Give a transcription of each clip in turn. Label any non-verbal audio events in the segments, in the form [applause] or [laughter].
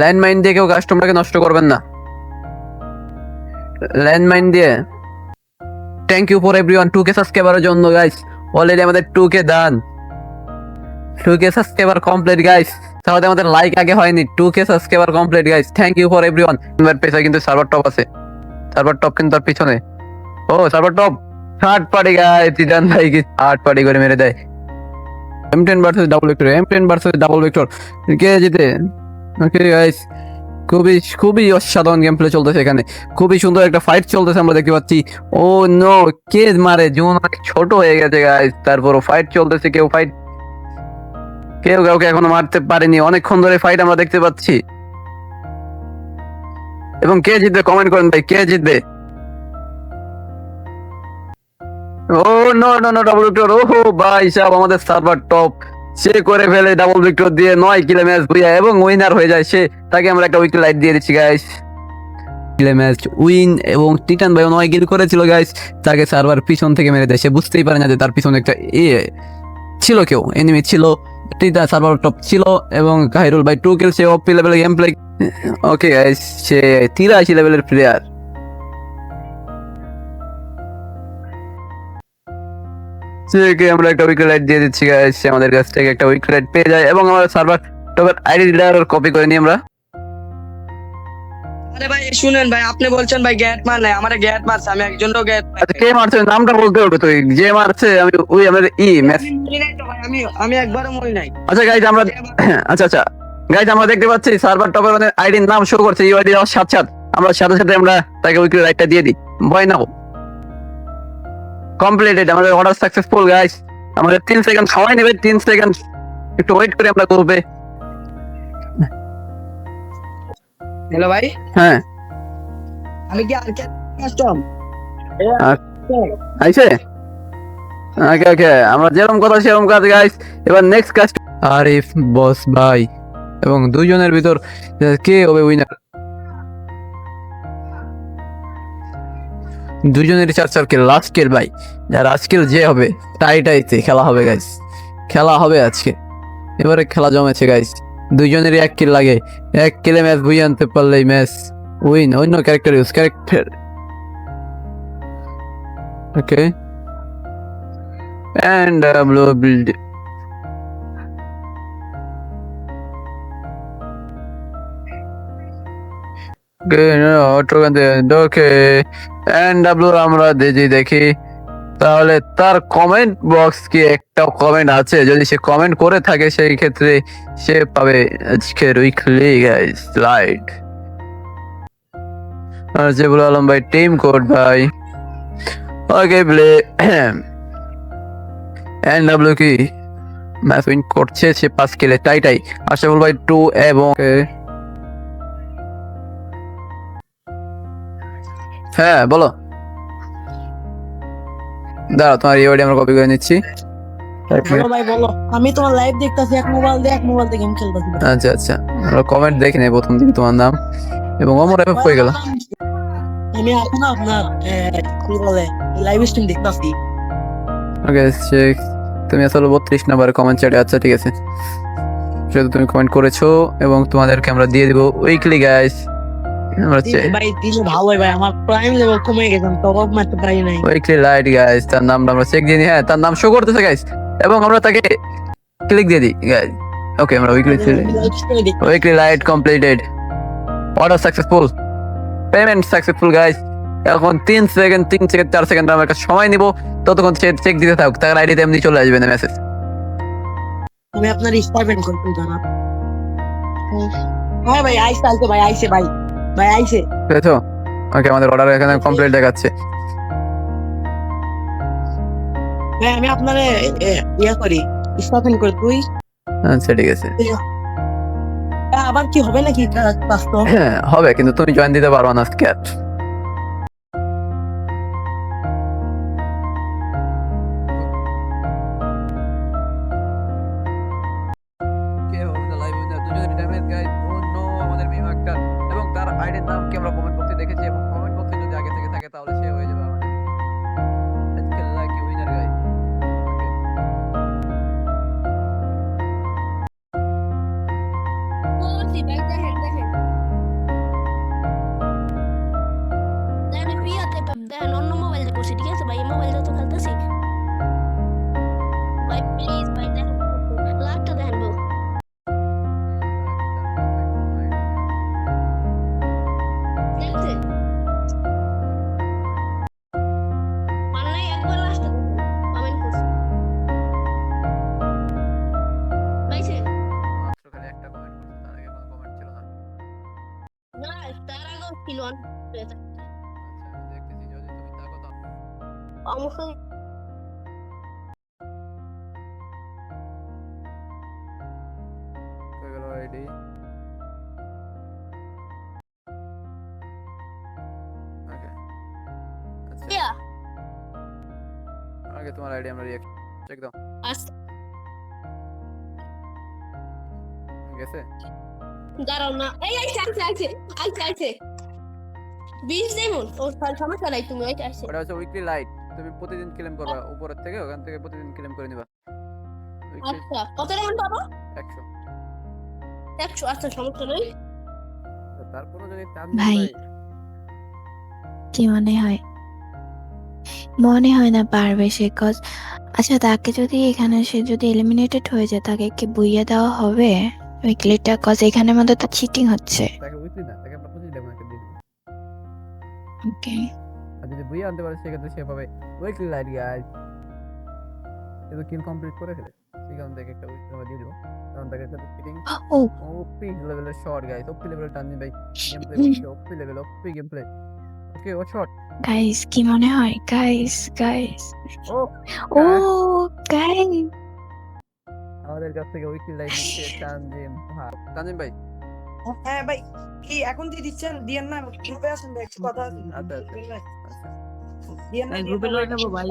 Landmine দিয়ে কেউ কাস্টমারকে নষ্ট করবেন না। ল্যান্ডমাইন দিয়ে। Thank you for everyone two K সাবস্ক্রাইবারের জন্য গাইস অলরেডি আমাদের two K done two K subscriber complete guys তাহলে আমাদের লাইক আগে হয়নি। Two K subscriber complete guys thank you for everyone এবার পেছনে কিন্তু সার্ভার টপ আছে। সার্ভার টপ কিন্তু তার পিছনে। ও server top third party guys Zidan ভাই কি থার্ড পার্টি করে মেরে দেয়। M ten versus double victor M ten versus double victor কে জিতে? ওকে গাইস খুবই খুবই অসাধারণ গেম প্লে চলতেছে এখানে। খুবই সুন্দর একটা ফাইট চলতেছে আমরা দেখতে পাচ্ছি। ও নো কে মারে? জুন অনেক ছোট হয়ে গেছে গাইস তারপরও ফাইট চলতেছে, কেউ ফাইট কেউ কাউকে এখনও মারতে পারেনি। অনেকক্ষণ ধরে ফাইট আমরা দেখতে পাচ্ছি। এবং কে জিতবে? কমেন্ট করেন ভাই, কে জিতবে? ও no no no double victor ওহো, ভাই, সাহেব, আমাদের সার্ভার টপ সে করে ফেলে ডাবল ভিক্টর দিয়ে নয় কিলো ম্যাচ বুঝা এবং উইনার হয়ে যায় সে। তাকে আমরা একটা উইকেট লাইট দিয়ে দিচ্ছি গাইস কিলো ম্যাচ উইন এবং টিটান ভাই নয় গিল করেছিল গাইস তাকে সার্ভার পিছন থেকে মেরে দেয়। সে বুঝতেই পারে না যে তার পিছনে একটা এ ছিল কেউ এনিমি ছিল। টিটা সার্ভার টপ ছিল এবং কাহিরুল ভাই টু কিল সে অপি লেভেলের গেম প্লে ওকে গাইস সে তিরাশি লেভেলের প্লেয়ার সেকে আমরা একটা দিয়ে দিচ্ছি গাইস আমাদের কাছ থেকে একটা পেয়ে যায় এবং আমাদের সার্ভার টপের আইডি ডিলার কপি করে নিই আমরা। আরে ভাই শুনেন ভাই আপনি বলছেন ভাই গ্যাট মার নাই আমার গ্যাট মারছে আমি একজনও গ্যাট আচ্ছা কে মারছে? নামটা বলতে হবে তুই যে মারছে আমি ওই আমাদের ই ম্যাচ আমি আমি একবারও মরি নাই। আচ্ছা গাইজ আমরা আচ্ছা [clears throat] আচ্ছা গাইজ আমরা দেখতে পাচ্ছি সার্ভার টপের মানে আইডির নাম শো করছে ইউআইডি সাথে সাথে। আমরা সাথে সাথে আমরা তাকে উইকেট রাইটটা দিয়ে দিই। ভয় নাও। কমপ্লিটেড আমাদের অর্ডার সাকসেসফুল গাইস আমাদের তিন সেকেন্ড সময় নেবে তিন সেকেন্ড একটু ওয়েট করে আমরা করবে। হ্যালো ভাই? হ্যাঁ। আমি কি আর কাস্টম আইছে? ওকে ওকে। আমরা যেরকম কথা সেরকম কাজ গাইস এবার নেক্সট কাস্ট আরিফ বস ভাই এবং দুইজনের ভিতর কে হবে উইনার দুজনের চার চার লাস্ট কিল ভাই। যার আজকের যে হবে টাই টাইতে খেলা হবে গাইস খেলা হবে আজকে। এবারে খেলা জমেছে গাইস দুইজনেরই এক কিল লাগে। এক কিলে ম্যাচ বুঝে আনতে পারলেই ম্যাচ উইন অন্য character use character Okay. And uh, blue build. Okay and W আমরা দেখি দেখি। তাহলে তার কমেন্ট বক্স কি একটা কমেন্ট আছে? যদি সে কমেন্ট করে থাকে, সেই ক্ষেত্রে সে পাবে আজকের উইকলি লাইট আর যে বলে আলম ভাই টিম কোড ভাই। ওকে প্লে এন ডাব্লিউ কি? ম্যাচ উইন করছে সে পাঁচ কিলে টাই টাই। আশাফুল ভাই টু এবং হ্যাঁ বলো। দাঁড়াও তোমার ইওডি আমরা কপি করে নিচ্ছি। বলো ভাই বলো। আমি তোমার লাইভ দেখতাছি এক মোবাইল দিয়ে এক মোবাইল দিয়ে গেম খেলতেছি। আচ্ছা আচ্ছা। আমরা কমেন্ট দেখি নাই প্রথম দিকে তোমার নাম। এবং অমর এফ হয়ে গেল? আমি এখন আপনার এ, কি বলে লাইভ স্ট্রিম দেখতাছি। ওকে তুমি আসলে বত্রিশ নাম্বার কমেন্ট চ্যাটে আচ্ছা ঠিক আছে। সেহেতু তুমি কমেন্ট করেছ এবং তোমাদেরকে আমরা দিয়ে দিব উইকলি গাইস ভাই দিলে ভালোই ভাই আমার প্রাইম লেভেল কমে গেছে টপ মারতে পারি নাই। উইকলি লাইট গাইস তার নামটা আমরা চেক দিয়ে নিই হ্যাঁ তার নাম শো করতেছে গাইস এবং আমরা তাকে ক্লিক দিয়ে দিই গাইস ওকে আমরা weekly weekly light completed order successful payment successful guys এখন তিন সেকেন্ড তিন সেকেন্ড চার সেকেন্ড আমার কাছে সময় নিব। ততক্ষণ চেক দিতে থাকুক তার আইডিতে এমনি চলে আসবে না মেসেজ আমি আপনার করতে জানা হ্যাঁ ভাই আইসে আইসে ভাই আইসে ভাই। ভাই আইছে। দেখো ওকে আমাদের অর্ডার এখানে কমপ্লিট দেখাচ্ছে। ভাই আমি আপনার ইয়া করি স্থাপন করি তুই? আচ্ছা ঠিক আছে। আবার কি হবে নাকি? কাজ হ্যাঁ হবে কিন্তু তুমি জয়েন দিতে পারো না স্ক্যাট Quickly, back the head, the head. Then if we are the then on mobile deposit, আগেও ছিল অনেক। আচ্ছা আমি দেখতেছি যদি তুমি থাকো তো অবশ্যই কই গেল আইডি ওকে আচ্ছা Yeah. আগে তোমার আইডি আমরা রিঅ্যাক্ট চেক দাও আচ্ছা গেছে দাঁড়াও না এই আইছে আইছে আইছে আইছে আইছে বিশ যেমন সমস্যা নাই তুমি ওইটা আসছে ওটা হচ্ছে উইকলি লাইট তুমি প্রতিদিন ক্লেম করবা উপরের থেকে ওখান থেকে প্রতিদিন ক্লেম করে নিবা। আচ্ছা কত পাবো? 100 একশো আচ্ছা সমস্যা নেই। তারপরে যদি ভাই। কি মনে হয়? মনে হয় না পারবে সে কজ আচ্ছা তাকে যদি এখানে সে যদি এলিমিনেটেড হয়ে যায় তাকে কি বুইয়ে দেওয়া হবে? উইকলিটা কজ এখানে মধ্যে তো চিটিং হচ্ছে। তাকে উইকলি না তাকে ওকে আর যদি বুইয়ে আনতে পারে সেক্ষেত্রে সে পাবে উইকলি লাইট গাইজ কিন্তু কিল কমপ্লিট করে ফেলে। সেখান থেকে একটা উইকলি আমরা দিয়ে দেবো। কারণ তাকে সাথে ফিটিং ওপি লেভেলের শর্ট গাইজ ওপি লেভেলের টাননি ভাই। Game play OP level OP game play okay ও শর্ট গাইস কি মনে হয়? গাইস গাইস ও ও গাইস আমাদের কাছ থেকে উইকলি লাইট নিচ্ছে তানজিম ভাই। তানজিম ভাই। হ্যাঁ ভাই কি এখন দিয়ে দিচ্ছেন? দিয়েন না গ্রুপে আসেন ভাই একটু কথা আছে আচ্ছা আচ্ছা। দিয়েন না গ্রুপে লয়ে নেব ভাই।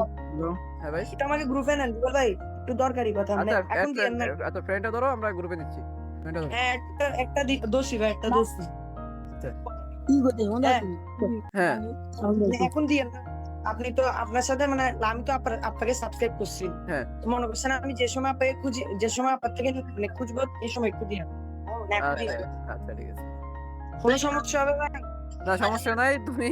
হ্যাঁ ভাই। এটা আমাকে গ্রুপে নেন রুবেল ভাই একটু দরকারি কথা মানে আচ্ছা এখন দিয়েন না। আচ্ছা ফ্রেন্ডটা ধরো আমরা গ্রুপে ধরো। হ্যাঁ একটা একটা দোষী ভাই একটা দোষী। কি করতে হ্যাঁ। হ্যাঁ। মানে এখন দিয়েন না। আপনি তো আপনার সাথে মানে আমি তো আপনাকে সাবস্ক্রাইব করছি। হ্যাঁ। মনে করছেন আমি যে সময় আপনাকে খুঁজি যে সময় আপনার থেকে মানে খুঁজবো এই সময় একটু এখন আচ্ছা ঠিক আছে কোনো সমস্যা হবে না না সমস্যা নাই তুমি